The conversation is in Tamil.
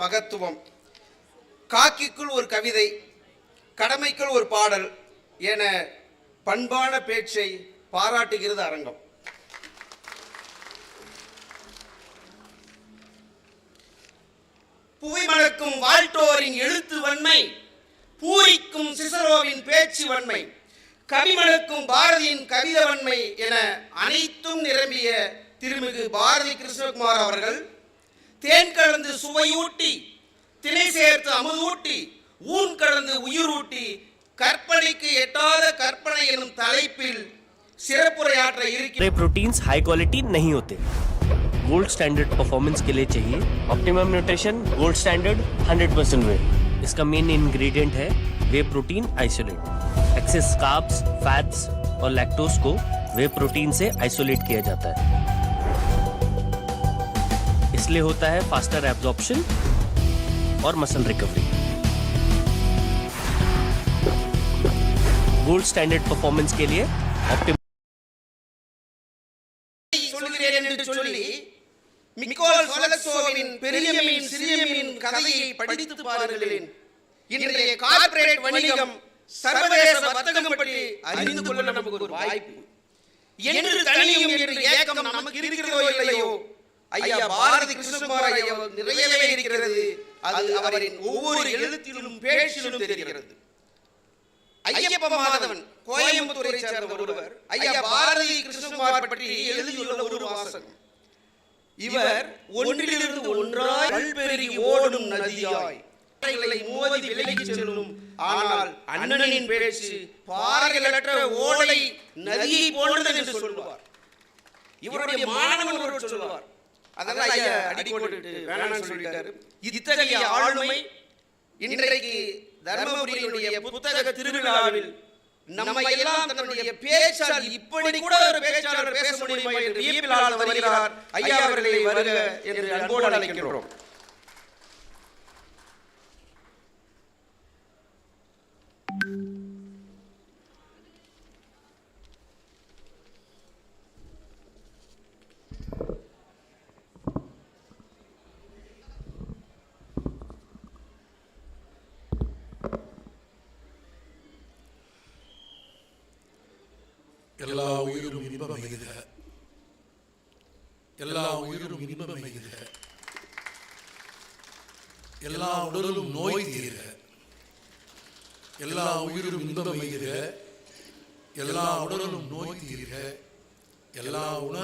மகத்துவம். காக்கிக்குள் ஒரு கவிதை கடமைக்குள் ஒரு பாடல் என பண்பான பேச்சை பாராட்டுகிறது அரங்கம். புவி மணக்கும் வாழ்த்தோரின் எழுத்து வன்மை பூரிக்கும் சிசரோவின் பேச்சு வன்மை கவிமணக்கும் பாரதியின் கவித வன்மை என அனைத்தும் நிரம்பிய திருமிகு பாரதி கிருஷ்ணகுமார் அவர்கள் தேன் கலந்து சுவையூட்டி திணை சேர்த்து அமுதூட்டி ஊன் கலந்து உயிரூட்டி கற்பனைக்கு எட்டாத கற்பனை எனும் தலைப்பில் சிறப்புரையாற்ற இருக்கிற सारे प्रोटीन्स हाई क्वालिटी नहीं होते गोल्ड स्टैंडर्ड परफॉर्मेंस के लिए चाहिए optimum nutrition gold standard 100% whey इसका मेन इंग्रेडिएंट है whey protein isolate excess carbs fats और लैक्टोज को वे प्रोटीन से आइसोलेट किया जाता है इसलिए होता है फास्टर एब्जॉर्प्शन और muscle recovery gold standard performance के लिए ऑप्टिमम சொல்கிறேன் என்று சொல்லி மிக்கோல் சொலக்சோவின் பெரிய மீன் சிறிய மீன் கதையை படித்து பாருங்களேன் இன்றைய கார்ப்பரேட் வணிகம் சர்வதேச வர்த்தகம் பற்றி அறிந்து கொள்ள நமக்கு ஒரு வாய்ப்பு என்று தனியும் என்று ஏக்கம் நமக்கு இருக்கிறதோ இல்லையோ ஐயா பாரதி கிருஷ்ணகுமார் ஐயா நிறையவே இருக்கிறது. அது அவரின் ஒவ்வொரு எழுத்திலும் பேச்சிலும் தெரிகிறது. ஐயப்ப மாதவன் கோயம்புத்தூரை சேர்ந்த ஒருவர். ஐயா பாரதி கிருஷ்ணகுமார் பற்றி எழுதியுள்ள ஒரு வாசகம். இவர் ஒன்றிலிருந்து ஒன்றாய் கல்பெருகி ஓடும் நதியாய். மோதி விலகிச் செல்லும். ஆனால் அண்ணனின் பேச்சு பாறைகளற்ற ஓடை நதியை போன்றது என்று சொல்வார் இவருடைய மாணவன் ஒருவர் சொல்வார் அதெல்லாம் ஐயா அடி போட்டுட்டு வேணாம்னு சொல்லிட்டாரு. இத்தகைய ஆளுமை இன்றைக்கு தர்மபுரியினுடைய புத்தக திருவிழாவில் நம்ம எல்லாம் தன்னுடைய பேச்சால் இப்படி கூட ஒரு பேச்சாளர் பேச முடியுமா என்று வருகிறார். ஐயா அவர்களை வருக என்று அன்போடு அழைக்கின்றோம் எல்லா உயிரும் இன்பம் எல்லா உயிரும் இன்பம் எல்லா உடலும் நோய் தீருக. எல்லா உயிரும் இன்பம் எய்துக எல்லா உடலும் நோய் தீருக. எல்லா உணர்வும்